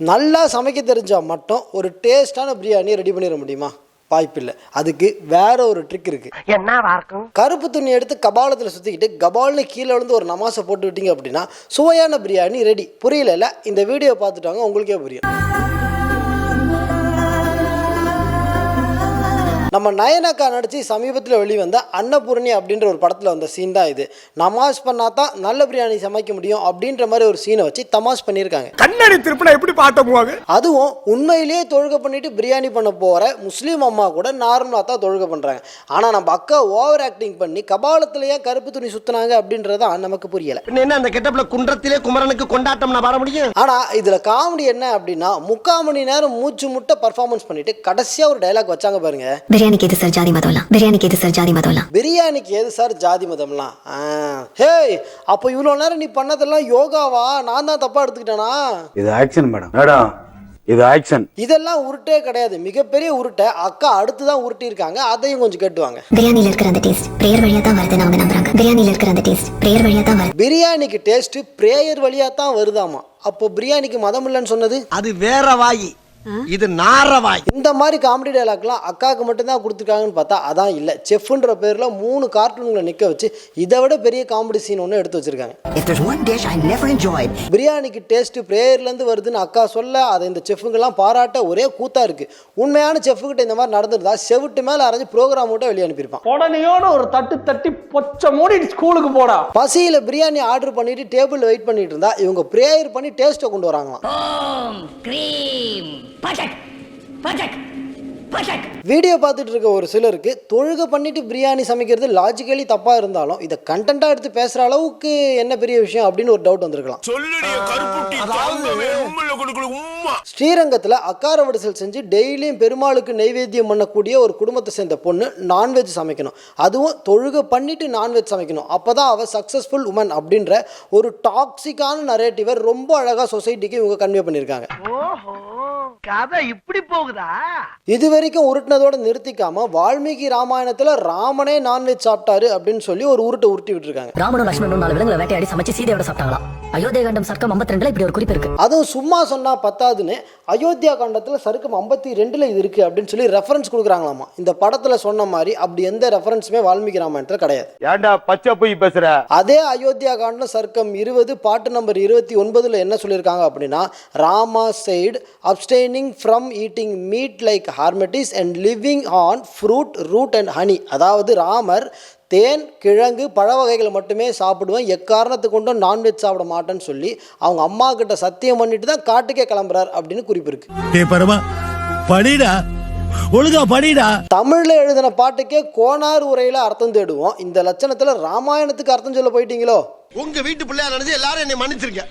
நல்லா சமைக்க தெரிஞ்சால் மட்டும் ஒரு டேஸ்டான பிரியாணியை ரெடி பண்ணிட முடியுமா? வாய்ப்பில்லை. அதுக்கு வேற ஒரு ட்ரிக் இருக்கு. இருக்கும் கருப்பு துணி எடுத்து கபாலத்தில் சுற்றிக்கிட்டு கபால்னு கீழே விழுந்து ஒரு நமாசை போட்டு விட்டீங்க அப்படின்னா சுவையான பிரியாணி ரெடி புரியல இந்த வீடியோ பார்த்துட்டாங்க உங்களுக்கே புரியும். நம்ம நயனக்கா நடிச்சு சமீபத்தில் வெளிவந்த அன்னபூரணி அப்படின்ற ஒரு படத்தில் வந்த சீன் தான் இது. நமாஸ் பண்ணா தான் நல்ல பிரியாணி சமைக்க முடியும் அப்படின்ற மாதிரி ஒரு சீனை வச்சு தமாஸ் பண்ணியிருக்காங்க. கண்ணாடி திருப்பினா எப்படி பாட்ட போவாங்க? அதுவும் உண்மையிலேயே தொழுகை பண்ணிட்டு பிரியாணி பண்ண போகிற முஸ்லீம் அம்மா கூட நார்மலாக தான் தொழுகை பண்ணுறாங்க ஆனால் நம்ம அக்கா ஓவர் ஆக்டிங் பண்ணி கபாலத்தில் ஏன் கருப்பு துணி சுற்றுனாங்க அப்படின்றது தான் நமக்கு புரியலை. என்ன அந்த கெட்டப்ல குன்றத்திலே குமரனுக்கு கொண்டாட்டம் நான் வர முடியும்? ஆனால் இதில் காமெடி என்ன அப்படின்னா முக்கால் மணி நேரம் மூச்சு முட்டை பர்ஃபார்மன்ஸ் பண்ணிட்டு கடைசியாக ஒரு டைலாக் வச்சாங்க பாருங்க. பிரியாணிக்கு எது சார் ஜாதி மதம்லாம்? பிரியாணிக்கு எது சார் ஜாதி மதம்லாம்? பிரியாணிக்கு எது சார் ஜாதி மதம்லாம்? ஹேய் அப்போ இவ்வளோ நேரம் நீ பண்ணதெல்லாம் யோகாவா? நான் தான் தப்பா எடுத்துக்கிட்டேனா? இது ஆக்சன் மேடம் மேடம் இது ஆக்சன் இதெல்லாம் உருட்டே கிடையாது. மிகப்பெரிய உருட்டை. அக்கா அடுத்து தான் உருட்டி இருக்காங்க அதையும் கொஞ்சம் கேட்டுவாங்க. பிரியாணியில இருக்கிற அந்த டேஸ்ட் பிரேயர் வழியா தான் வருதுன்னு அவங்க நம்புறாங்க. பிரியாணியில இருக்கிற அந்த டேஸ்ட் பிரேயர் வழியா தான் வருது. பிரியாணிக்கு டேஸ்ட் பிரேயர் வழியா தான் வருதாமா? அப்போ பிரியாணிக்கு மதம் இல்லைன்னு சொன்னது? அது வேற வாயி. இது நார வாய் இந்த மாதிரி காமெடி டைலாக்லாம் அக்காவுக்கு மட்டும்தான் கொடுத்துருக்காங்கன்னு பார்த்தா அதான் இல்லை. செஃப்ன்ற பேரில் மூணு கார்ட்டூன்களை நிற்க வச்சு இதை விட பெரிய காமெடி சீன் ஒன்று எடுத்து வச்சிருக்காங்க. If there's one dish I never enjoyed, பிரியாணிக்கு டேஸ்ட் பிரேயர்லேருந்து வருதுன்னு அக்கா சொல்ல அதை இந்த செஃப்புங்கெல்லாம் பாராட்ட ஒரே கூத்தா இருக்கு. உண்மையான செஃப்புக்கிட்ட இந்த மாதிரி நடந்திருந்தா செவிட்டு மேலே அரைஞ்சு ப்ரோக்ராம் மட்டும் வெளியே அனுப்பியிருப்பான். உடனேயோட ஒரு தட்டு தட்டி பொச்ச மூடி ஸ்கூலுக்கு போடா. பசியில் பிரியாணி ஆர்டர் பண்ணிட்டு டேபிள் வெயிட் பண்ணிட்டு இருந்தா இவங்க ப்ரேயர் பண்ணி டேஸ்ட்டை கொண்டு வராங்களாம். வீடியோ பார்த்துட்டு இருக்க ஒரு சிலருக்கு தொழுகை பண்ணிட்டு பிரியாணி சமைக்கிறது லாஜிக்கலி தப்பாக இருந்தாலும் இதை கண்டென்ட்டாக எடுத்து பேசுகிற அளவுக்கு என்ன பெரிய விஷயம் அப்படின்னு ஒரு டவுட் வந்திருக்கலாம். ஸ்ரீரங்கத்தில் அக்கார வடிசல் செஞ்சு டெய்லியும் பெருமாளுக்கு நைவேத்தியம் பண்ணக்கூடிய ஒரு குடும்பத்தை சேர்ந்த பொண்ணு நான்வெஜ் சமைக்கணும். அதுவும் தொழுகை பண்ணிட்டு நான்வெஜ் சமைக்கணும். அப்போ தான் அவள் சக்ஸஸ்ஃபுல் உமன் அப்படின்ற ஒரு டாக்ஸிக்கான நரேட்டிவை ரொம்ப அழகாக சொசைட்டிக்கு இவங்க கன்வே பண்ணியிருக்காங்க. கதை இப்படி போகுதா? இது வரைக்கும் உருட்டினதோட நிறுத்திக்காம வால்மீகி ராமாயணத்துல ராமனே நான்வெஜ் சாப்பிட்டாரு அப்படின்னு சொல்லி ஒரு உருட்டை உருட்டி விட்டுருக்காங்க. ராமனும் லட்சுமணனும் நாலு விலங்குகளை வேட்டையாடி சமைச்சு சீதையோட சாப்பிட்டாங்களாம். அயோத்தியா கண்டம் சர்க்கம் 52 இப்படி ஒரு குறிப்பு இருக்கு. அதுவும் சும்மா சொன்னா பத்தாதுன்னு அயோத்தியா காண்டத்துல சருக்கம் ஐம்பத்தி ரெண்டுல இது இருக்கு அப்படின்னு சொல்லி ரெஃபரன்ஸ் கொடுக்குறாங்களாமா. இந்த படத்துல சொன்ன மாதிரி அப்படி எந்த ரெஃபரன்ஸுமே வால்மீகி ராமாயணத்துல கிடையாது. ஏன்டா பச்சை போய் பேசுற? அதே அயோத்தியா காண்டம் சர்க்கம் இருபது பாட்டு நம்பர் இருபத்தி ஒன்பதுல என்ன சொல்லியிருக்காங்க அப்படின்னா Rama said abstaining from eating meat like hermits and living on fruit root and honey அதாவது ராமர் தேன் கிழங்கு பழ வகைகளை மட்டுமே சாப்பிடுவேன். எக்காரணத்து கொண்டும் நான்வெஜ் சாப்பிட மாட்டேன்னு சொல்லி அவங்க அம்மா கிட்ட சத்தியம் பண்ணிட்டு தான் காட்டுக்கே கிளம்புறார் அப்படின்னு குறிப்பு இருக்கு டே பரமா படிடா ஒழுங்கா படிடா. தமிழ்ல எழுதின பாட்டுக்கே கோனார் உரையில அர்த்தம் தேடுவோம். இந்த லட்சணத்துல ராமாயணத்துக்கு அர்த்தம் சொல்ல போயிட்டீங்களோ? உங்க வீட்டு பிள்ளையா நினைச்சு எல்லாரும் என்னை மன்னிச்சிருக்க